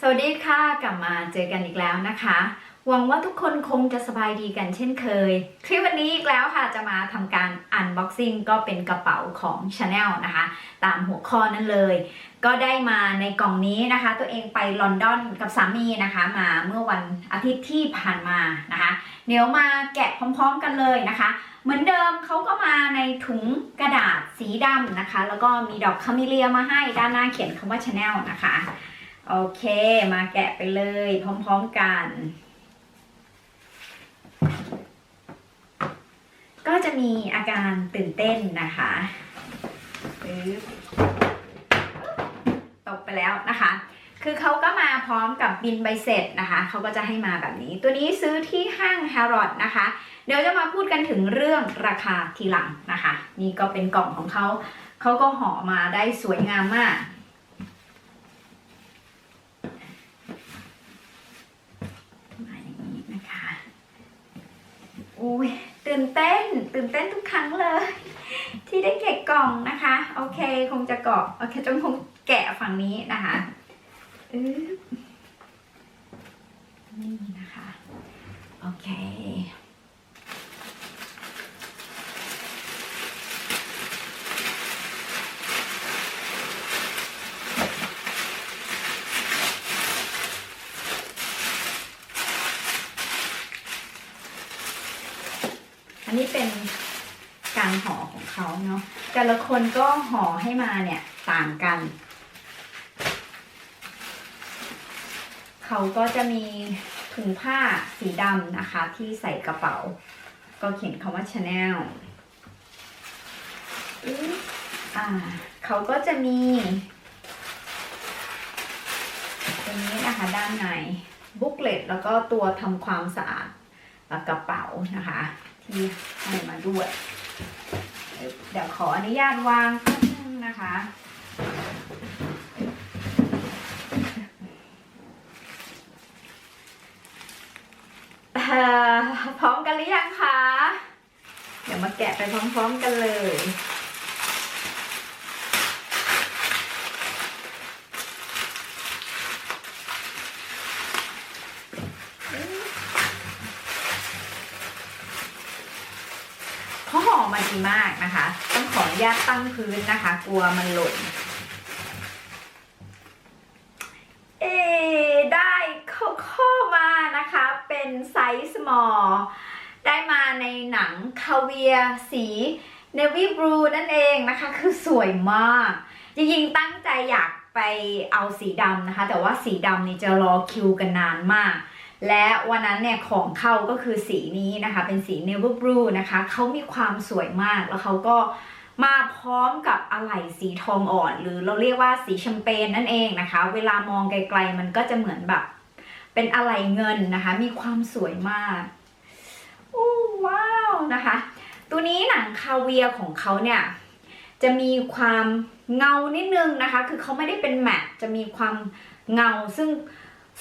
สวัสดีค่ะ กลับมาเจอกันอีกแล้วนะคะ หวังว่าทุกคนคงจะสบายดีกันเช่นเคย คลิปวันนี้อีกแล้วค่ะจะมาทำการ unboxing ก็เป็นกระเป๋าของ Chanel นะคะ ตามหัวข้อนั้นเลย ก็ได้มาในกล่องนี้นะคะ ตัวเองไปลอนดอนกับสามีนะคะ มาเมื่อวันอาทิตย์ที่ผ่านมานะคะ เดี๋ยวมาแกะพร้อม ๆ กันเลยนะคะ เหมือนเดิมเขาก็มาในถุงกระดาษสีดำนะคะ แล้วก็มีดอกคาเมเลียมาให้ด้านหน้าเขียนคำว่า Chanel นะคะ โอเค มาแกะไปเลยพร้อมๆกัน ก็จะมีอาการตื่นเต้นนะคะตกไปแล้วนะคะ คือเขาก็มาพร้อมกับบินใบเสร็จนะคะ เขาก็จะให้มาแบบนี้ ตัวนี้ซื้อที่ห้าง Harrod นะคะ เดี๋ยวจะมาพูดกันถึงเรื่องราคาทีหลังนะคะ นี่ก็เป็นกล่องของเขา เขาก็ห่อมาได้สวยงามมาก มาอย่างนี้นะคะ อุ้ยตื่นเต้น ตื่นเต้นทุกครั้งเลย ที่ได้แกะกล่องนะคะ โอเค คงจะเกาะโอเคจงคงแกะฝั่งนี้นะคะอึ๊บนี่นะคะ โอเค อันนี้ เป็นการห่อของเขาเนาะแต่ละคนก็ห่อให้มาเนี่ยต่างกัน เขาก็จะมีถุงผ้าสีดำนะคะ ที่ใส่กระเป๋า ก็เขียนคำว่า Chanel อ่าเขาก็จะมีตรงนี้นะคะด้านในบุ๊กเลตแล้วก็ตัวทำความสะอาดกระเป๋านะคะ ที่ให้มาด้วย เดี๋ยวขออนุญาตวางนึงนะคะพร้อมกันหรือยังคะ เดี๋ยวมาแกะไปพร้อมๆกันเลย เขาห่อมาดีมา กนะคะ ต้องขออนุญาตตั้งพื้นนะคะ กลัวมันหล่น เอ ได้เขาข้อมานะคะ เป็นไซส์ small ได้มาในหนังคาเวียสี navy blue นั่นเองนะคะ คือสวยมาก จริงๆ ตั้งใจอยากไปเอาสีดำนะคะ แต่ว่าสีดำนี่จะรอคิวกันนานมาก และวันนั้นเนี่ยของเข้าก็คือสีนี้นะคะ เป็นสี navy blue นะคะเขามีความสวยมากแล้วเขาก็มาพร้อมกับอะไหล่สีทองอ่อน หรือเราเรียกว่าสีแชมเปญนั่นเองนะคะ เวลามองไกลๆ มันก็จะเหมือนแบบ เป็นอะไหล่เงินนะคะ มีความสวยมากโอ้ว้าวนะคะ ตัวนี้หนังคาเวียของเขาเนี่ยจะมีความเงานิดนึงนะคะ คือเขาไม่ได้เป็นแมตต์จะมีความเงาซึ่ง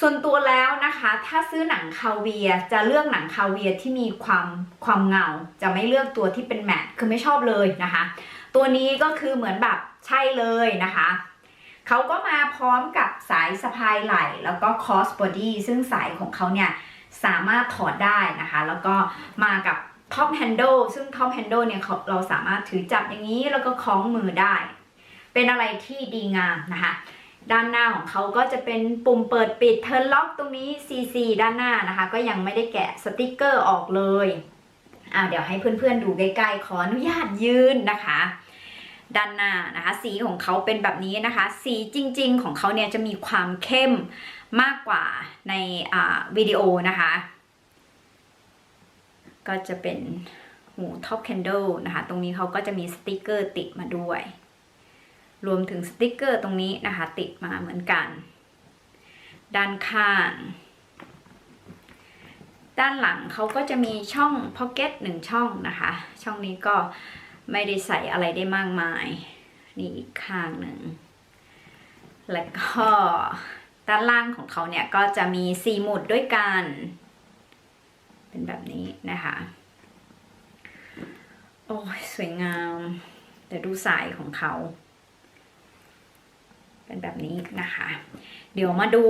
ส่วนตัวแล้วนะคะ ถ้าซื้อหนังคาเวียจะเลือกหนังคาเวียที่มีความความเงา จะไม่เลือกตัวที่เป็นแมตต์คือไม่ชอบเลยนะคะ ตัวนี้ก็คือเหมือนแบบใช่เลยนะคะเขาก็มาพร้อมกับสายสะพายไหล่แล้วก็ cross body ซึ่งสายของเขาเนี่ยสามารถถอดได้นะคะ แล้วก็มากับ top handle ซึ่ง top handle เนี่ยเขาเราสามารถถือจับอย่างนี้แล้วก็คล้องมือได้ เป็นอะไรที่ดีงามนะคะ ด้านหน้าของเขาก็จะเป็นปุ่มเปิดปิด turn lock ตรงนี้ CC ด้านหน้านะคะ ก็ยังไม่ได้แกะสติกเกอร์ออกเลยอ่าเดี๋ยวให้เพื่อนๆดูใกล้ๆขออนุญาตยืนนะคะ ด้านหน้านะคะ สีของเขาเป็นแบบนี้นะคะ สีจริงๆของเขาเนี่ยจะมีความเข้มมากกว่าในอ่าวิดีโอนะคะ ก็จะเป็นหูท็อปแคนเดลนะคะ ตรงนี้เขาก็จะมีสติกเกอร์ติดมาด้วย รวมถึงสติกเกอร์ตรงนี้นะคะ ติดมาเหมือนกัน ด้านข้าง ด้านหลังเขาก็จะมีช่องพ็อกเก็ตหนึ่งช่องนะคะ ช่องนี้ก็ไม่ได้ใส่อะไรได้มากมาย นี่อีกข้างหนึ่ง แล้วก็ด้านล่างของเขาเนี่ยก็จะมีสี่หมุดด้วยกัน เป็นแบบนี้นะคะ โอ้ยสวยงาม แต่ดูสายของเขา เป็นแบบนี้นะคะ เดี๋ยวมาดู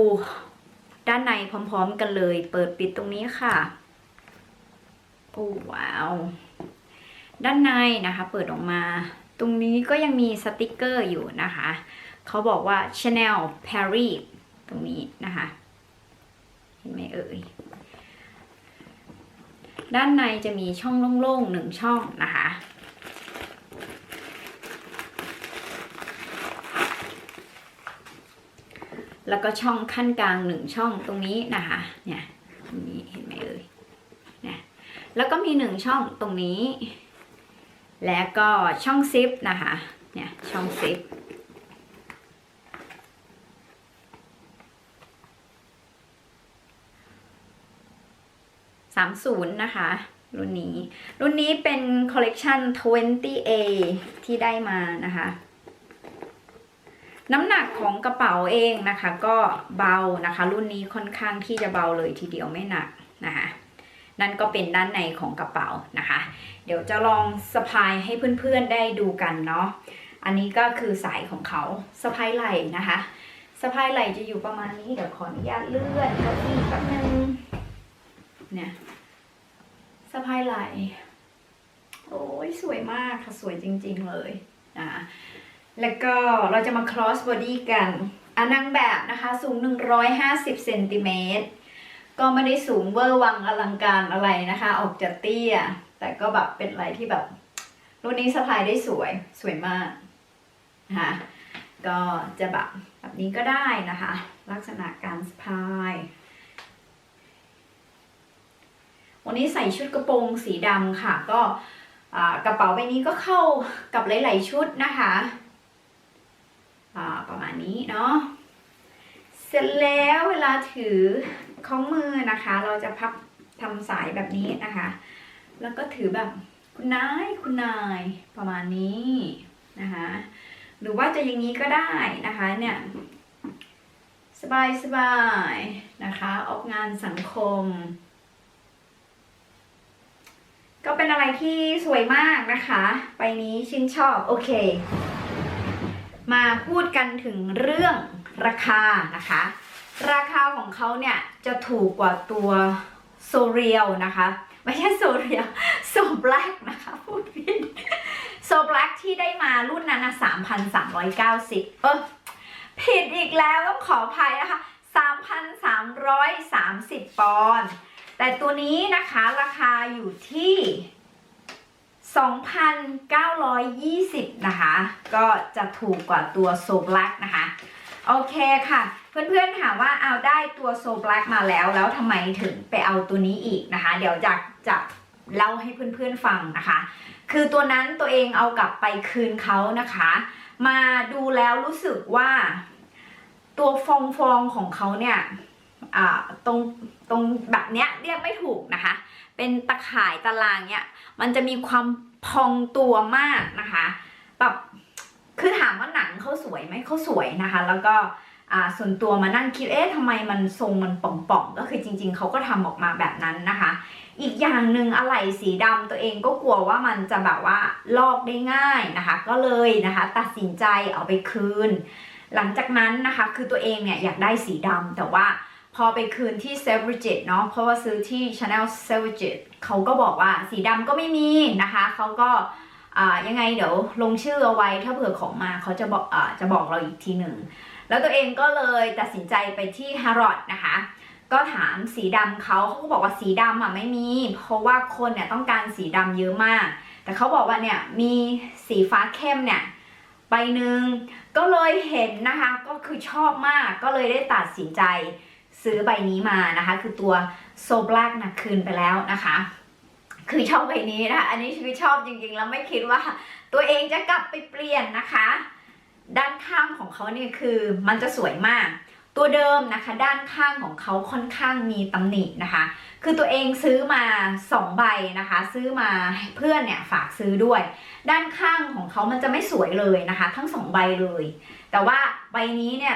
ด้านในพร้อมๆกันเลย เปิดปิดตรงนี้ค่ะโอ้ว้าว ด้านในนะคะ เปิดออกมา ตรงนี้ก็ยังมีสติกเกอร์อยู่นะคะ เขาบอกว่า Chanel Paris ตรงนี้นะคะ เห็นไหมเอ่ย ด้านในจะมีช่องโล่งๆหนึ่งช่องนะคะ แล้วก็ช่องขั้นกลางหนึ่งช่องตรงนี้นะคะเนี่ยตรงนี้เห็นไหมเอ่ยเนี่ยแล้วก็มีหนึ่งช่องตรงนี้ แล้วก็ช่องซิปนะคะเนี่ยช่องซิป30นะคะ รุ่นนี้ รุ่นนี้เป็นคอลเลกชัน 20A ที่ได้มานะคะ น้ำหนักของกระเป๋าเองนะคะ ก็เบานะคะ รุ่นนี้ค่อนข้างที่จะเบาเลยทีเดียวไม่หนักนะคะนั่นก็เป็นด้านในของกระเป๋านะคะ เดี๋ยวจะลองสะพายให้เพื่อนๆได้ดูกันเนาะอันนี้ก็คือสายของเขาสะพายไหล่นะคะสะพายไหล่จะอยู่ประมาณนี้เดี๋ยวขออนุญาตเลื่อนเก้าอี้แป๊บนึงเนี่ยสะพายไหล่โอ้ยสวยมากค่ะสวยจริง ๆเลยนะะ แล้วก็เราจะมา cross body กันอันนางแบบนะคะ สูง 150เซนติเมตรก็ไม่ได้สูงเวอร์วังอลังการอะไรนะคะ ออกจะเตี้ย แต่ก็แบบเป็นอะไรที่แบบ รุ่นนี้สะพายได้สวยสวยมากนะคะก็จะแบบแบบนี้ก็ได้นะคะ ลักษณะการสะพาย วันนี้ใส่ชุดกระโปรงสีดำค่ะ ก็กระเป๋าใบนี้ก็เข้ากับหลาย ๆ ชุดนะคะอ่าประมาณนี้ เนาะเสร็จแล้วเวลาถือข้องมือนะคะ เราจะพับทำสายแบบนี้นะคะ แล้วก็ถือแบบคุณนายคุณนายประมาณนี้นะคะ หรือว่าจะอย่างนี้ก็ได้นะคะเนี่ยสบายสบายๆนะคะ ออกงานสังคม ก็เป็นอะไรที่สวยมากนะคะ ไปนี้ชื่นชอบ โอเค มาพูดกันถึงเรื่องราคานะคะ ราคาของเขาเนี่ยจะถูกกว่าตัวโซเรียลนะคะ ไม่ใช่โซเรียลโซแบล็กนะคะพูดผิดโซแบล็กที่ได้มารุ่นนั้นนะ3,390เออผิดอีกแล้วต้องขออภัยนะคะ3,330ปอนด์แต่ตัวนี้นะคะราคาอยู่ที่ 2,920 นะคะ ก็จะถูกกว่าตัวโซบลักนะคะ โอเคค่ะ เพื่อนๆถามว่าเอาได้ตัวโซบลักมาแล้ว แล้วทำไมถึงไปเอาตัวนี้อีกนะคะ เดี๋ยวจะจะเล่าให้เพื่อนๆฟังนะคะ คือตัวนั้นตัวเองเอากลับไปคืนเขานะคะ มาดูแล้วรู้สึกว่า ตัวฟองฟองๆของเขาเนี่ย ตรงตรงแบบเนี้ยเรียกไม่ถูกนะคะ เป็นตะข่ายตารางเนี่ยมันจะมีความพองตัวมากนะคะแบบคือถามว่าหนังเขาสวยไหมเขาสวยนะคะ แล้วก็ส่วนตัวมานั่งคิดเอ๊ะทำไมมันทรงมันป่องๆ ก็คือจริง ๆเขาก็ทำออกมาแบบนั้นนะคะ อีกอย่างหนึ่งอะไหล่สีดำตัวเองก็กลัวว่ามันจะแบบว่าลอกได้ง่ายนะคะ ก็เลยนะคะ ตัดสินใจเอาไปคืน หลังจากนั้นนะคะ คือตัวเองเนี่ยอยากได้สีดำแต่ว่า พอไปคืนที่ s e v e r g e t เนาะเพราะว่าซื้อที่ Chanel s e v e r g e เขาก็บอกว่าสีดำก็ไม่มีนะคะเขาก็ยังไงเดี๋ยวลงชื่อเอาไว้ถ้าเผื่อของมาเขาจะบอกอจะบอกเราอีกทีหนึ่ง แล้วตัวเองก็เลยตัดสินใจไปที่ Harrod นะคะ ก็ถามสีดำเขาเขาก็บอกว่าสีดำอะไม่มี เพราะว่าคนเนี่ยต้องการสีดำเยอะมาก แต่เขาบอกว่าเนี่ยมีสีฟ้าเข้มเนี่ยใบหนึ่งก็เลยเห็นนะคะก็คือชอบมากก็เลยได้ตัดสินใจ ซื้อใบนี้มานะคะ คือตัวโซบลักนะคืนไปแล้วนะคะ คือชอบใบนี้นะคะ อันนี้คือชอบจริงๆ แล้วไม่คิดว่าตัวเองจะกลับไปเปลี่ยนนะคะ ด้านข้างของเขาเนี่ยคือมันจะสวยมาก ตัวเดิมนะคะ ด้านข้างของเขาค่อนข้างมีตำหนินะคะ คือตัวเองซื้อมา2ใบนะคะ ซื้อมาเพื่อนเนี่ยฝากซื้อด้วย ด้านข้างของเขามันจะไม่สวยเลยนะคะ ทั้งสองใบเลย แต่ว่าใบนี้เนี่ย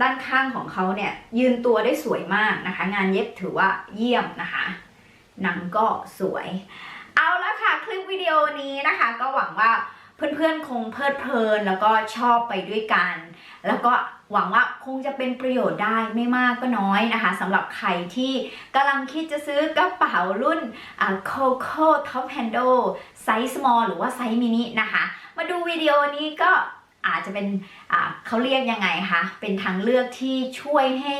ด้านข้างของเขาเนี่ยยืนตัวได้สวยมากนะคะ งานเย็บถือว่าเยี่ยมนะคะหนังก็สวย เอาละค่ะคลิปวิดีโอนี้นะคะ ก็หวังว่าเพื่อนๆคงเพลิดเพลินแล้วก็ชอบไปด้วยกัน แล้วก็หวังว่าคงจะเป็นประโยชน์ได้ไม่มากก็น้อยนะคะสำหรับใครที่กำลังคิดจะซื้อกระเป๋ารุ่น Coco Top Handle ไซส์ small หรือว่าไซส์มินินะคะ มาดูวิดีโอนี้ก็ อาจจะเป็นเขาเรียกยังไงคะเป็นทางเลือกที่ช่วยให้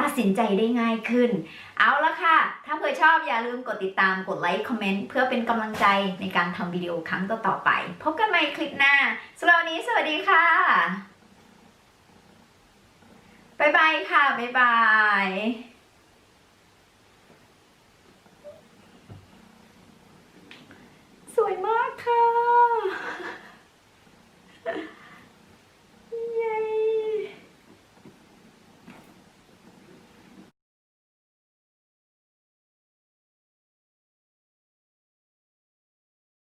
ตัดสินใจได้ง่ายขึ้น เอาละค่ะ ถ้าเพื่อชอบอย่าลืมกดติดตามกดไลค์คอมเมนต์เพื่อเป็นกำลังใจในการทำวิดีโอครั้งต่อๆไป พบกันใหม่คลิปหน้าสำหรับวันนี้สวัสดีค่ะบ๊ายบายค่ะบ๊ายบาย